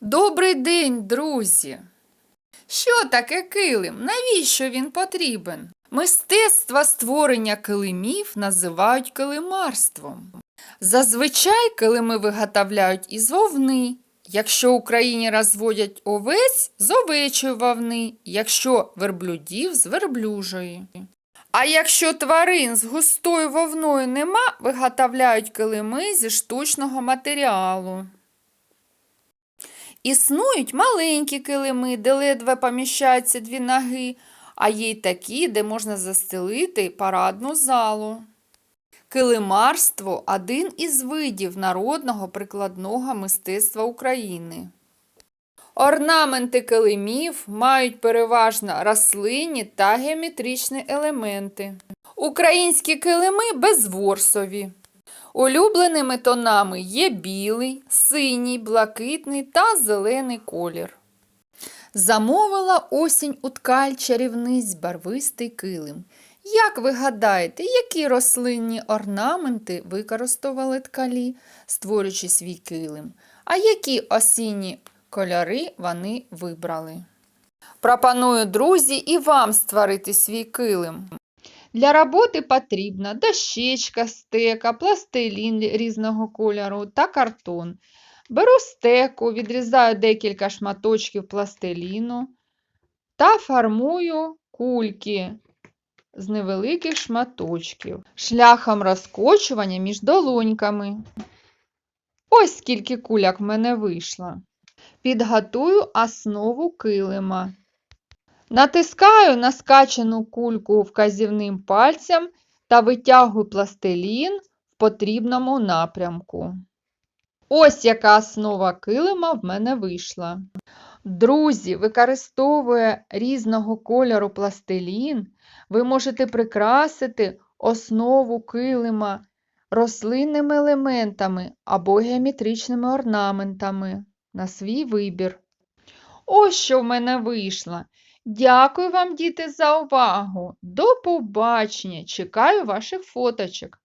Добрий день, друзі! Що таке килим? Навіщо він потрібен? Мистецтво створення килимів називають килимарством. Зазвичай килими виготовляють із вовни. Якщо в Україні розводять овець з овечої вовни, якщо верблюдів з верблюжої. А якщо тварин з густою вовною нема, виготовляють килими зі штучного матеріалу. Існують маленькі килими, де ледве поміщаються дві ноги, а є й такі, де можна застелити парадну залу. Килимарство один із видів народного прикладного мистецтва України. Орнаменти килимів мають переважно рослинні та геометричні елементи. Українські килими безворсові. Улюбленими тонами є білий, синій, блакитний та зелений колір. Замовила осінь у ткаль чарівниць барвистий килим. Як ви гадаєте, які рослинні орнаменти використовували ткалі, створюючи свій килим? А які осінні кольори вони вибрали? Пропоную, друзі, і вам створити свій килим. Для роботи потрібна дощечка, стека, пластилін різного кольору та картон. Беру стеку, відрізаю декілька шматочків пластиліну та формую кульки з невеликих шматочків шляхом розкочування між долоньками. Ось скільки куляк в мене вийшло. Підготую основу килима. Натискаю на скачану кульку вказівним пальцем та витягую пластилін в потрібному напрямку. Ось яка основа килима в мене вийшла. Друзі, використовує різного кольору пластилін, ви можете прикрасити основу килима рослинними елементами або геометричними орнаментами на свій вибір. Ось що в мене вийшло. Дякую вам, діти, за увагу. До побачення. Чекаю ваших фоточок.